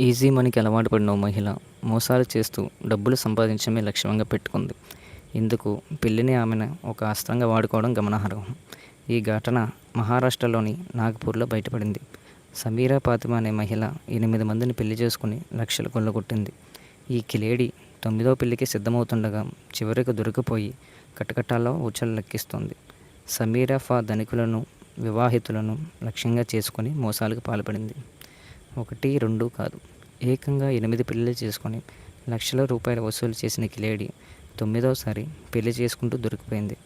Easy మనీకి అలవాటు పడిన ఓ మహిళ మోసాలు చేస్తూ డబ్బులు సంపాదించడమే లక్ష్యంగా పెట్టుకుంది. ఇందుకు పెళ్ళిని ఆమెను ఒక అస్త్రంగా వాడుకోవడం గమనార్హం. ఈ ఘటన మహారాష్ట్రలోని నాగపూర్లో బయటపడింది. సమీరా పాతిమ అనే మహిళ ఎనిమిది మందిని పెళ్ళి చేసుకుని లక్షలు కొల్లగొట్టింది. ఈ కిలేడి తొమ్మిదో పెళ్ళికి సిద్ధమవుతుండగా చివరికి దొరికిపోయి కటకటాల్లో ఉచ్చలు లెక్కిస్తోంది. సమీరా ఫా ధనికులను వివాహితులను లక్ష్యంగా చేసుకుని మోసాలకు పాల్పడింది. ఒకటి రెండు కాదు. ఏకంగా ఎనిమిది పెళ్ళిళ్ళు చేసుకొని లక్షల రూపాయల వసూలు చేసిన కిలేడి తొమ్మిదవసారి పెళ్ళి చేసుకుంటూ దొరికిపోయింది.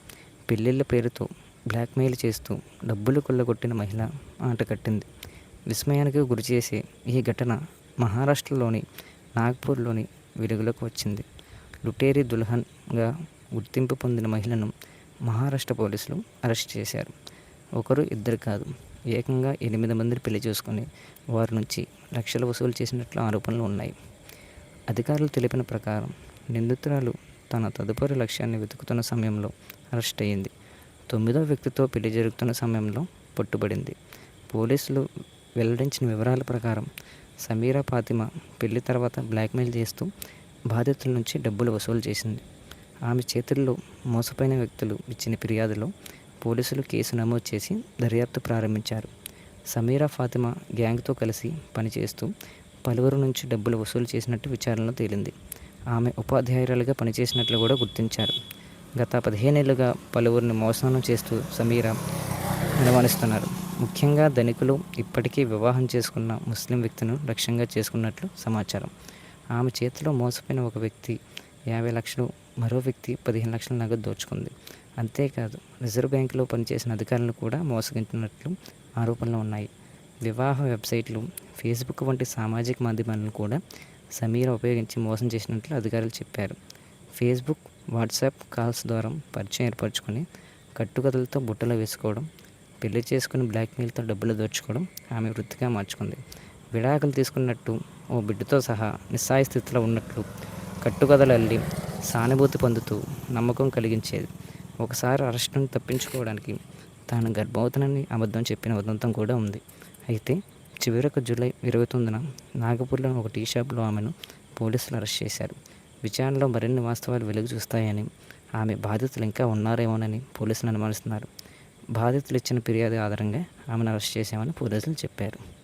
పెళ్ళిళ్ళ పేరుతో బ్లాక్మెయిల్ చేస్తూ డబ్బులు కొల్లగొట్టిన మహిళ ఆట కట్టింది. విస్మయానికి గురిచేసే ఈ ఘటన మహారాష్ట్రలోని నాగ్పూర్లోని వెలుగులోకి వచ్చింది. లుటేరి దుల్హన్గా గుర్తింపు పొందిన మహిళను మహారాష్ట్ర పోలీసులు అరెస్ట్ చేశారు. ఒకరు ఇద్దరు కాదు. ఏకంగా ఎనిమిది మందిని పెళ్ళి చేసుకుని వారి నుంచి లక్షలు వసూలు చేసినట్లు ఆరోపణలు ఉన్నాయి. అధికారులు తెలిపిన ప్రకారం నిందితురాలు తన తదుపరి లక్ష్యాన్ని వెతుకుతున్న సమయంలో అరెస్ట్ అయ్యింది. తొమ్మిదో వ్యక్తితో పెళ్ళి జరుగుతున్న సమయంలో పట్టుబడింది. పోలీసులు వెల్లడించిన వివరాల ప్రకారం సమీరా ఫాతిమా పెళ్ళి తర్వాత బ్లాక్మెయిల్ చేస్తూ బాధితుల నుంచి డబ్బులు వసూలు చేసింది. ఆమె చేతుల్లో మోసపోయిన వ్యక్తులు ఇచ్చిన ఫిర్యాదులో పోలీసులు కేసు నమోదు చేసి దర్యాప్తు ప్రారంభించారు. సమీరా ఫాతిమా గ్యాంగ్తో కలిసి పనిచేస్తూ పలువురు నుంచి డబ్బులు వసూలు చేసినట్టు విచారణలో తేలింది. ఆమె ఉపాధ్యాయురాలుగా పనిచేసినట్లు కూడా గుర్తించారు. గత పదిహేనేళ్ళుగా పలువురిని మోసనం చేస్తూ సమీరా నిర్వహిస్తున్నారు ముఖ్యంగా ధనికులు ఇప్పటికీ వివాహం చేసుకున్న ముస్లిం వ్యక్తులను లక్ష్యంగా చేసుకున్నట్లు సమాచారం. ఆమె చేతిలో మోసపోయిన ఒక వ్యక్తి యాభై లక్షలు మరో వ్యక్తి పదిహేను లక్షల నగదు దోచుకుంది. అంతేకాదు రిజర్వ్ బ్యాంకులో పనిచేసిన అధికారులను కూడా మోసగించినట్లు ఆరోపణలు ఉన్నాయి. వివాహ వెబ్సైట్లు ఫేస్బుక్ వంటి సామాజిక మాధ్యమాలను కూడా సమీర ఉపయోగించి మోసం చేసినట్లు అధికారులు చెప్పారు. ఫేస్బుక్ వాట్సాప్ కాల్స్ ద్వారా పరిచయం ఏర్పరచుకొని కట్టుకథలతో బుట్టలు వేసుకోవడం పెళ్ళి చేసుకుని బ్లాక్మెయిల్తో డబ్బులు దోచుకోవడం ఆమె వృత్తిగా మార్చుకుంది. విడాకులు తీసుకున్నట్టు ఓ బిడ్డతో సహా నిస్సాయ స్థితిలో ఉన్నట్లు కట్టుకథలు అల్లి సానుభూతి పొందుతూ నమ్మకం కలిగించేది. ఒకసారి అరెస్ట్ నుండి తప్పించుకోవడానికి తాను గర్భవతనని అబద్ధం చెప్పిన ఉదంతం కూడా ఉంది. అయితే చివరకు జూలై ఇరవై తొమ్మిదిన నాగపూర్లో ఒక టీ షాప్లో ఆమెను పోలీసులు అరెస్ట్ చేశారు. విచారణలో మరిన్ని వాస్తవాలు వెలుగు చూస్తాయని ఆమె బాధితులు ఇంకా ఉన్నారేమోనని పోలీసులు అనుమానిస్తున్నారు. బాధితులు ఇచ్చిన ఫిర్యాదు ఆధారంగా ఆమెను అరెస్ట్ చేశామని పోలీసులు చెప్పారు.